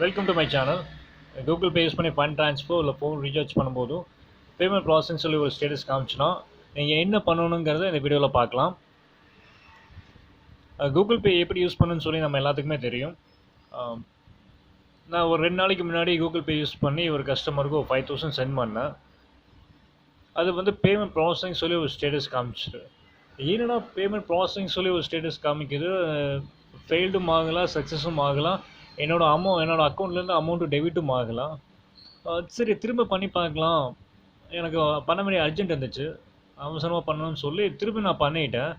Welcome to my channel Google Pay use பண்ணி fund transfer இல்லை phone recharge பண்ணும்போது payment ப்ராசஸ்ன்னு சொல்லி ஒரு ஸ்டேட்டஸ் காமிச்சுன்னா நீங்கள் என்ன பண்ணணுங்கிறத இந்த வீடியோவில் பார்க்கலாம். கூகுள் பே எப்படி யூஸ் பண்ணுன்னு சொல்லி நம்ம எல்லாத்துக்குமே தெரியும். நான் ஒரு ரெண்டு நாளைக்கு முன்னாடி கூகுள் பே யூஸ் பண்ணி ஒரு கஸ்டமருக்கு ஒரு ஃபைவ் தௌசண்ட் சென்ட் பண்ணேன். அது வந்து பேமெண்ட் ப்ராசஸிங் சொல்லி ஒரு ஸ்டேட்டஸ் காமிச்சிட்டு என்னடா பேமெண்ட் ப்ராசஸிங் சொல்லி ஒரு ஸ்டேட்டஸ் காமிக்குது? ஃபெயில்டும் ஆகலாம் சக்ஸஸும் ஆகலாம். என்னோட அமௌண்ட் என்னோடய அக்கௌண்ட்லேருந்து அமௌண்ட்டு டெபிட்டும் ஆகலாம் சரி திரும்ப பண்ணி பார்க்கலாம். எனக்கு பண்ண வேண்டிய அர்ஜென்ட் இருந்துச்சு. அவசரமாக பண்ணணும்னு சொல்லி திருப்பி நான் பண்ணிட்டேன்.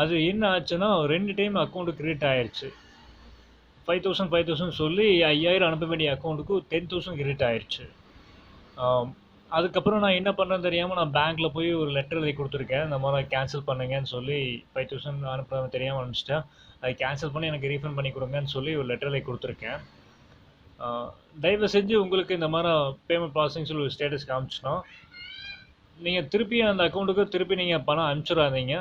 அது என்ன ஆச்சுன்னா ரெண்டு டைம் அக்கௌண்ட்டு கிரியேட் ஆயிடுச்சு ஃபைவ் தௌசண்ட் ஃபைவ் தௌசண்ட் சொல்லி ஐயாயிரம் அனுப்ப வேண்டிய அக்கௌண்ட்டுக்கு டென் தௌசண்ட் கிரியேட் ஆயிடுச்சு அதுக்கப்புறம் நான் என்ன பண்ணுறேன்னு தெரியாமல் நான் பேங்க்கில் போய் ஒரு லெட்டர் எழுதி கொடுத்துருக்கேன். இந்த மாதிரி கேன்சல் பண்ணுங்கன்னு சொல்லி ஃபைவ் தௌசண்ட் அனுப்புறது தெரியாமல் அனுப்பிச்சிட்டேன். அதை கேன்சல் பண்ணி எனக்கு ரீஃபண்ட் பண்ணி கொடுங்கன்னு சொல்லி ஒரு லெட்டர் எழுதி கொடுத்துருக்கேன். தயவு செஞ்சு உங்களுக்கு இந்த மாதிரி பேமெண்ட் ப்ராசஸிங் சொல்லி ஒரு ஸ்டேட்டஸ் காமிச்சுன்னா நீங்கள் திருப்பி அந்த அக்கௌண்ட்டுக்கு திருப்பி நீங்கள் பணம் அனுப்பிச்சிடாதீங்க.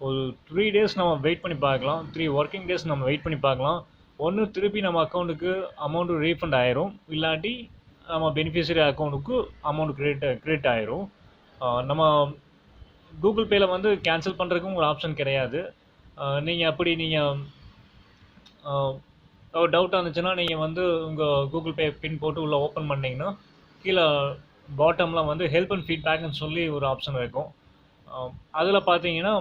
ஒரு த்ரீ டேஸ் நம்ம வெயிட் பண்ணி பார்க்கலாம். த்ரீ ஒர்க்கிங் டேஸ் நம்ம வெயிட் பண்ணி பார்க்கலாம். ஒன்று திருப்பி நம்ம அக்கௌண்ட்டுக்கு அமௌண்ட்டு ரீஃபண்ட் ஆயிரும். இல்லாட்டி நம்ம பெனிஃபிஷரி அக்கௌண்ட்டுக்கு அமௌண்ட் கிரியேட் கிரியேட் ஆயிரும். நம்ம கூகுள் பேயில் வந்து கேன்சல் பண்ணுறதுக்கும் ஒரு ஆப்ஷன் கிடையாது. நீங்கள் அப்படி நீங்கள் ஒரு டவுட்டாக இருந்துச்சுன்னா நீங்கள் வந்து உங்கள் கூகுள் பே பின் போட்டு உள்ளே ஓப்பன் பண்ணிங்கன்னா கீழே பாட்டமில் வந்து ஹெல்ப் அண்ட் ஃபீட்பேக்னு சொல்லி ஒரு ஆப்ஷன் இருக்கும். அதில் பார்த்தீங்கன்னா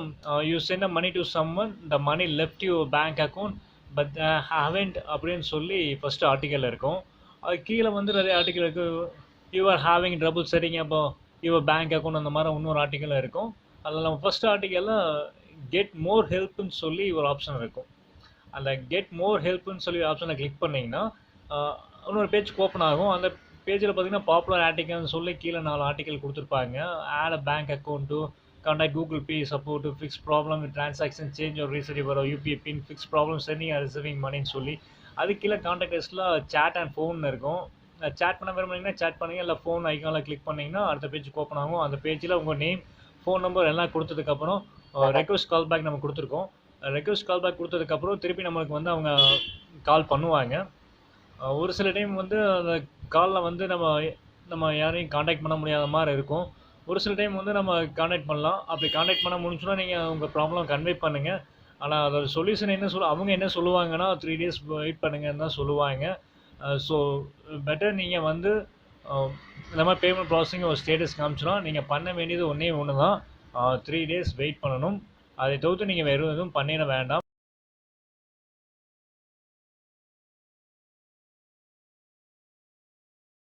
you sent money to someone the money left you bank account but haven't அப்படின்னு சொல்லி ஃபஸ்ட்டு ஆர்டிக்கல் இருக்கும். அது கீழே வந்து நிறைய ஆர்டிக்கல் இருக்குது யூ ஆர் ஹேவிங் ட்ரபுள் சரிங்க அப்போ யுவர் பேங்க் அக்கௌண்ட் அந்த மாதிரி இன்னொரு ஆர்டிக்கல் இருக்கும். அதில் நம்ம ஃபஸ்ட் ஆர்டிக்கலில் கெட் மோர் ஹெல்ப்னு சொல்லி ஒரு ஆப்ஷன் இருக்கும். அந்த கெட் மோர் ஹெல்ப்னு சொல்லி ஆப்ஷனை கிளிக் பண்ணிங்கன்னா இன்னொரு பேஜ் ஓப்பன் ஆகும். அந்த பேஜில் பார்த்தீங்கன்னா பாப்புலர் ஆர்டிக்கல்னு சொல்லி கீழே நாலு ஆர்டிக்கல் கொடுத்துருப்பாங்க. Add a bank account Contact Google Google support to fix fix problem transaction change change reset reset வர UPI PIN fix problem sending or receiving மணின்னு சொல்லி அது கீழே கான்டாக்ட் லிஸ்ட்டில் சேட் அண்ட் ஃபோன் இருக்கும். சேட் பண்ண விரும்புனீங்கன்னா சேட் பண்ணுங்க இல்லை ஃபோன் ஐக்கானில் கிளிக் பண்ணிங்கன்னா அடுத்த பேஜ் ஓப்பன் ஆகும். அந்த பேஜில் உங்கள் நேம் ஃபோன் நம்பர் எல்லாம் கொடுத்ததுக்கப்புறம் ரெக்வஸ்ட் கால் பேக் நம்ம கொடுத்துருக்கோம். ரெக்வஸ்ட் கால் பேக் கொடுத்ததுக்கப்புறம் திருப்பி நம்மளுக்கு வந்து அவங்க கால் பண்ணுவாங்க. ஒரு சில டைம் வந்து அந்த காலில் வந்து நம்ம நம்ம யாரையும் காண்டாக்ட் பண்ண முடியாத மாதிரி இருக்கும். ஒரு சில டைம் வந்து நம்ம காண்டாக்ட் பண்ணலாம். அப்படி காண்டாக்ட் பண்ண முடிஞ்சுன்னா நீங்கள் உங்கள் ப்ராப்ளம் கன்வே பண்ணுங்கள் ஆனால் அதோட சொல்யூஷன் என்ன சொல் அவங்க என்ன சொல்லுவாங்கன்னா த்ரீ டேஸ் வெயிட் பண்ணுங்கன்னு தான் சொல்லுவாங்க. ஸோ பெட்டர் நீங்கள் வந்து இந்த மாதிரி பேமெண்ட் ப்ராசஸிங் ஒரு ஸ்டேட்டஸ் காமிச்சிடும் நீங்கள் பண்ண வேண்டியது ஒன்றே ஒன்று தான் த்ரீ டேஸ் வெயிட் பண்ணணும். அதை தவிர்த்து நீங்கள் வேறு எதுவும் பண்ணிட வேண்டாம்.